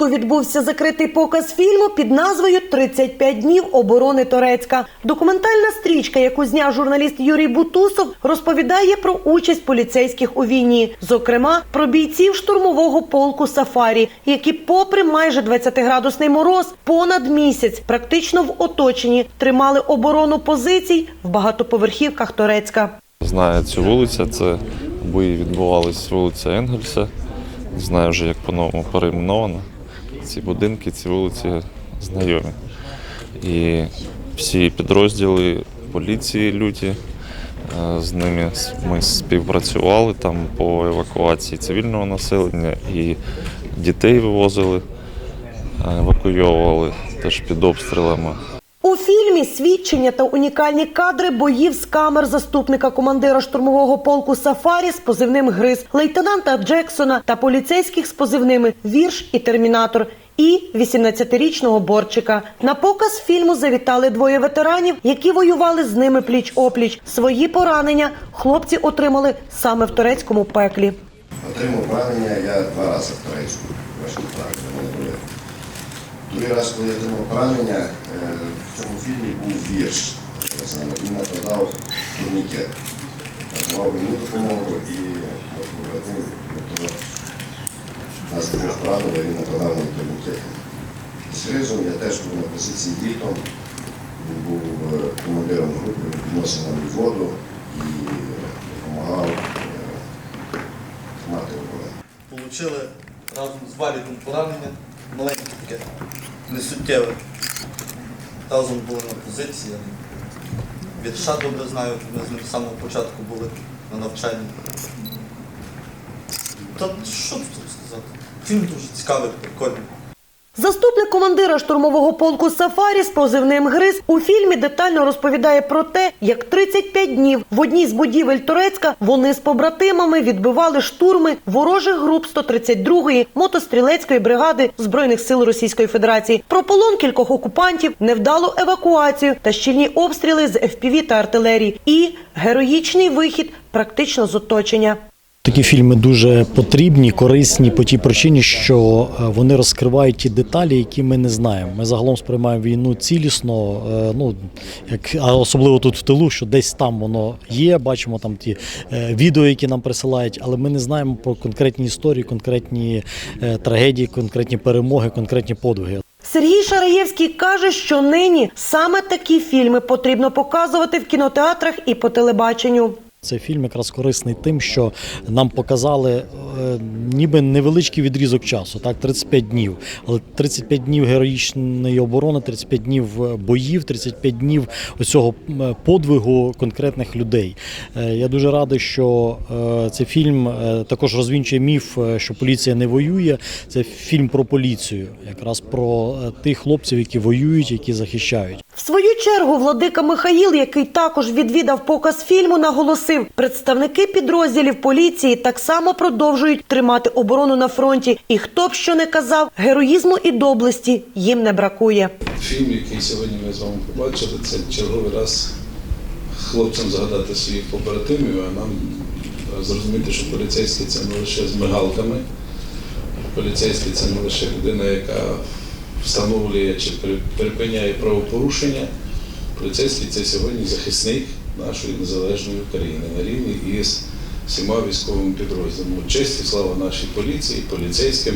Луцьку відбувся закритий показ фільму під назвою «35 днів оборони Торецька. Документальна стрічка, яку зняв журналіст Юрій Бутусов, розповідає про участь поліцейських у війні, зокрема про бійців штурмового полку Сафарі, які, попри майже 20-градусний мороз, понад місяць практично в оточенні тримали оборону позицій в багатоповерхівках Торецька. Знаю цю вулицю, це бої відбувалися вулиця Енгельса. Знаю вже, як по-новому перейменовано. Ці будинки, ці вулиці знайомі. І всі підрозділи поліції люті. е, З ними ми співпрацювали там по евакуації цивільного населення і дітей вивозили, е, евакуйовували теж під обстрілами. Фільмі свідчення та унікальні кадри боїв з камер заступника командира штурмового полку Сафарі з позивним Гриз, лейтенанта Джексона та поліцейських з позивними Вірш і Термінатор. І 18-річного борчика на показ фільму завітали двоє ветеранів, які воювали з ними пліч опліч. Свої поранення хлопці отримали саме в турецькому пеклі. Отримав поранення я два рази в Турецьку. Важкі поранення. Другий раз, коли я отримав поранення, е, в цьому фільмі був вірш. Він накладав турнікет. Давав мені допомогу і нас двох поранили, він накладав мені турнікет. З я теж був на позиції літом. Він був е, командиром групи, він підносив нам воду і допомагав е, оборону. Получили разом з валіком поранення, маленьке таке, несуттєве. Разом були на позиції. Вірша добре знаю, ми з ним з самого початку були на навчанні. Та що тут сказати? Фільм дуже цікавий, прикольний. Заступник командира штурмового полку Сафарі з позивним Гриз у фільмі детально розповідає про те, як 35 днів в одній з будівель Турецька вони з побратимами відбивали штурми ворожих груп 132-ї мотострілецької бригади збройних сил Російської Федерації, про полон кількох окупантів, невдалу евакуацію та щільні обстріли з FPV та артилерії і героїчний вихід практично з оточення. Такі фільми дуже потрібні, корисні по тій причині, що е, вони розкривають ті деталі, які ми не знаємо. Ми загалом сприймаємо війну цілісно, е, ну як а особливо тут в тилу, що десь там воно є. Бачимо там ті е, відео, які нам присилають, але ми не знаємо про конкретні історії, конкретні трагедії, конкретні перемоги, конкретні подвиги. Сергій Шараєвський каже, що нині саме такі фільми потрібно показувати в кінотеатрах і по телебаченню. Цей фільм якраз корисний тим, що нам показали е, ніби невеличкий відрізок часу, так 35 днів. Але 35 днів героїчної оборони, 35 днів е, боїв, 35 днів оцього подвигу конкретних людей. Е, Я дуже радий, що е, цей фільм е, також розвінчує міф, е, що поліція не воює. Це фільм про поліцію, якраз про е, тих хлопців, які воюють, які захищають. В свою чергу владика Михаїл, який також відвідав показ фільму, наголосив, представники підрозділів поліції так само продовжують тримати оборону на фронті. І хто б що не казав, героїзму і доблесті їм не бракує. Фільм, який сьогодні ми з вами побачили, це черговий раз хлопцям згадати своїх побратимів, а нам зрозуміти, що поліцейський це не лише з мигалками. Поліцейський це не лише людина, яка встановлює чи при- припиняє правопорушення. Поліцейський це сьогодні захисник нашої незалежної України на рівні із всіма військовими підрозділами. Честь і слава нашій поліції, поліцейським.